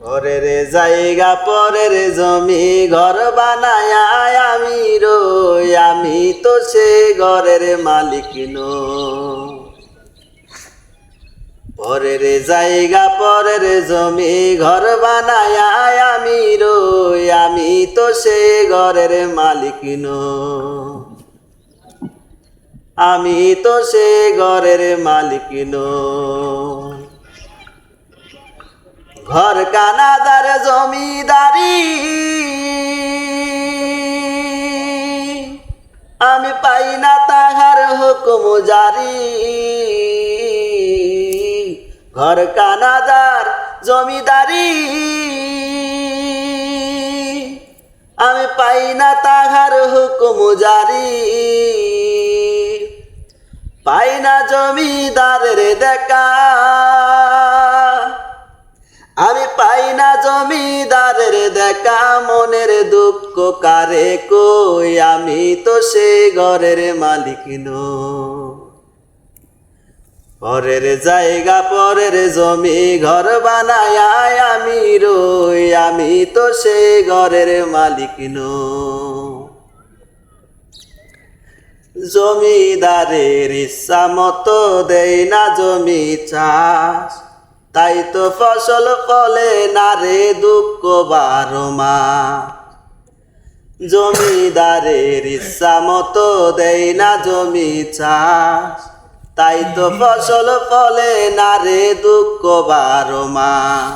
পরের জায়গা, পরের জমি ঘর বানায় আমি রই। আমি তো সে ঘরের মালিক নই। পরের জায়গা, পরের জমি ঘর বানায় আমি রই। আমি তো সে ঘরের মালিক নই। আমি তো সে ঘরের মালিক নই। ঘর কানাদার জমিদারি। আমি পাই না তাহার হুকুম জারি। ঘর কানাদার জমিদারি। আমি পাই না তাহার হুকুম জারি। পাই না জমিদারের দেখা। দেখা মনের দুঃখ কারে কই? আমি তো সে ঘরের মালিক নই। পরের জায়গা, পরের জমি, ঘর বানায় আমি রই। আমি তো সে ঘরের মালিক নই। জমিদারের ইচ্ছা মতো দেই না জমি চাষ। তাই তো ফসল ফলে না রে দুঃখ বারো মাস জমিদারের ইচ্ছা মতো দেই না জমি চাষ। তাই তো ফসল ফলে না রে দুঃখ বারো মাস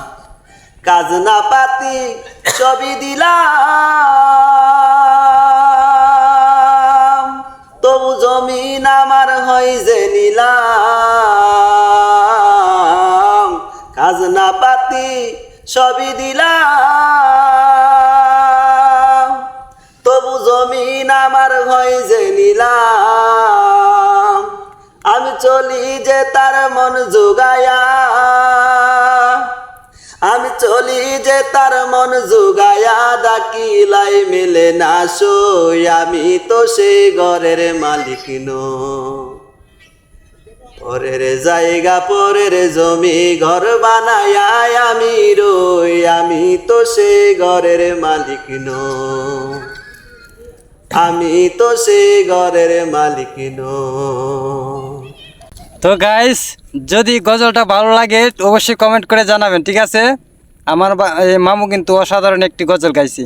কাজনা পাতি ছবি দিলাম। তবু জমিন আমার হয় যে নিলাম। খাজনা পাতি সবই দিলাম। তবু জমিন আমার হয় যে নিলাম। আমি চলি যে তার মন যোগায়া। আমি চলি যে তার মন যোগায়া, ডাকিলাই মেলে না সই। আমি তো সে ঘরের মালিক নই। পরের জায়গা, পরের জমি ঘর বানায় আমি রই, আমি তো সে ঘরের মালিক নই। আমি তো সে ঘরের মালিক নই। তো গাইস যদি গজলটা ভালো লাগে, অবশ্যই কমেন্ট করে জানাবেন, ঠিক আছে? আমার মামু কিন্তু অসাধারণ একটি গজল গাইছি।